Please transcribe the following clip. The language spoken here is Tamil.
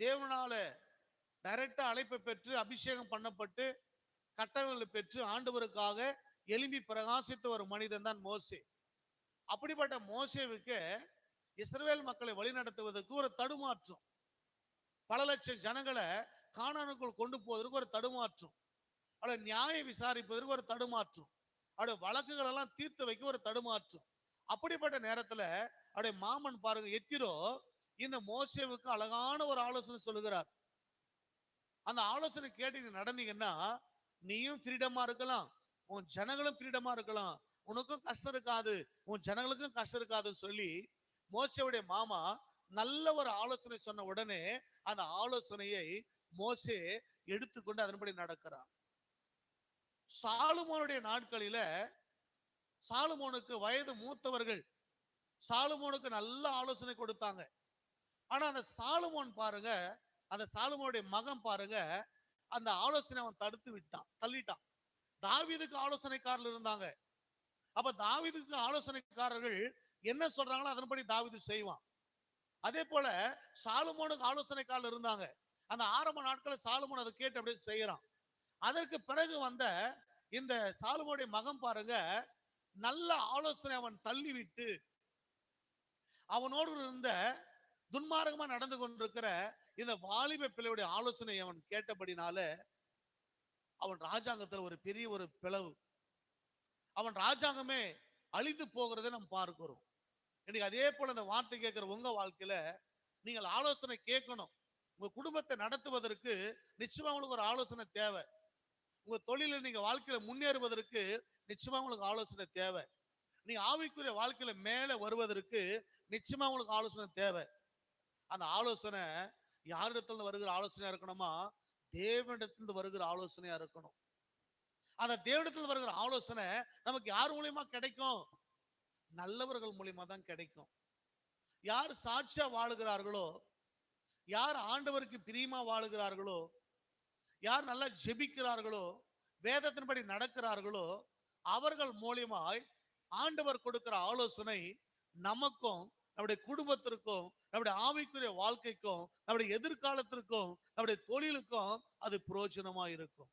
தேவனால டைரக்டா அழைப்பை பெற்று அபிஷேகம் பண்ணப்பட்டு கட்டளைகளை பெற்று ஆண்டவருக்காக எலும்பி பிரகாசித்த ஒரு மனிதன் தான் மோசே. அப்படிப்பட்ட மோசேவுக்கு இஸ்ரேல் மக்களை வழிநடத்துவதற்கு ஒரு தடுமாற்றம். பல லட்சம் ஜனங்களை காணானுக்குள் கொண்டு போவதற்கு ஒரு தடுமாற்றம். அவளை நியாயம் விசாரிப்பதற்கு ஒரு தடுமாற்றம். அவருடைய வழக்குகள் எல்லாம் தீர்த்து வைக்க ஒரு தடுமாற்றம். அப்படிப்பட்ட நேரத்துல அவருடைய மாமன் பாருங்க எத்திரோ இந்த மோசேவுக்கு அழகான ஒரு ஆலோசனை சொல்லுகிறார். அந்த ஆலோசனை கேட்டு நீ நடந்தீங்கன்னா நீயும் ஃப்ரீடமா இருக்கலாம் உன் ஜனங்களும் ஃப்ரீடமா இருக்கலாம் உனக்கும் கஷ்டம் இருக்காது உன் ஜனங்களுக்கும் கஷ்டம் இருக்காதுன்னு சொல்லி மோசேவுடைய மாமா நல்ல ஒரு ஆலோசனை சொன்ன உடனே அந்த ஆலோசனையை மோசே எடுத்துக்கொண்டு அதன்படி நடக்கிறான். சாலுமோனுடைய நாட்களில சாலுமோனுக்கு வயது மூத்தவர்கள் சாலுமோனுக்கு நல்ல ஆலோசனை கொடுத்தாங்க. ஆனா அந்த சாலுமோன் பாருங்க அந்த சாலுமோனுடைய மகன் பாருங்க அந்த ஆலோசனை அவன் தடுத்து விட்டான் தள்ளிட்டான். தாவீதுக்கு ஆலோசனைக்காரர்கள் இருந்தாங்க. அப்ப தாவிதுக்கு ஆலோசனைக்காரர்கள் என்ன சொல்றாங்களோ அதன்படி தாவிது செய்வான். அதே போல சாலுமோனுக்கு ஆலோசனைக்காரர் இருந்தாங்க. அந்த ஆரம்ப நாட்களை சாலுமோன் அதை கேட்டு அப்படியே செய்யறான். அதற்கு பிறகு வந்த இந்த சாலுமோடைய மகன் பாருங்க நல்ல ஆலோசனை அவன் தள்ளி விட்டு அவனோடு இருந்த துன்மார்க்கமா நடந்து கொண்டிருக்கிற இந்த வாலிப பிள்ளையுடைய ஆலோசனை அவன் கேட்டபடினால அவன் ராஜாங்கத்துல ஒரு பெரிய ஒரு பிளவு. அவன் ராஜாங்கமே அழிந்து போகிறதை நம்ம பார்க்கிறோம். இன்னைக்கு அதே போல இந்த வார்த்தை கேட்கிற உங்க வாழ்க்கையில நீங்கள் ஆலோசனை கேட்கணும். உங்க குடும்பத்தை நடத்துவதற்கு நிச்சயமா உங்களுக்கு ஒரு ஆலோசனை தேவை. உங்க தொழில நீங்க வாழ்க்கையில முன்னேறுவதற்கு நிச்சயமா உங்களுக்கு ஆலோசனை தேவை. நீங்க ஆவிக்குரிய வாழ்க்கையில மேல வருவதற்கு நிச்சயமா உங்களுக்கு ஆலோசனை தேவை. அந்த ஆலோசனை யாரிடத்துல வருகிற ஆலோசனையா இருக்கணுமா? தேவனிடத்திலிருந்து வருகிற ஆலோசனையா இருக்கணும். அந்த தேவனிடத்தில் வருகிற ஆலோசனை நமக்கு யார் மூலியமா கிடைக்கும்? நல்லவர்கள் மூலியமா தான் கிடைக்கும். யார் சாட்சியா வாழுகிறார்களோ யார் ஆண்டவருக்கு பிரியமா வாழுகிறார்களோ யார் நல்லா ஜெபிக்கிறார்களோ வேதத்தின்படி நடக்கிறார்களோ அவர்கள் மூலியமாய் ஆண்டவர் கொடுக்கிற ஆலோசனை நமக்கும் நம்முடைய குடும்பத்திற்கும் நம்முடைய ஆவிக்குரிய வாழ்க்கைக்கும் நம்முடைய எதிர்காலத்திற்கும் நம்முடைய தொழிலுக்கும் அது பிரயோஜனமா இருக்கும்.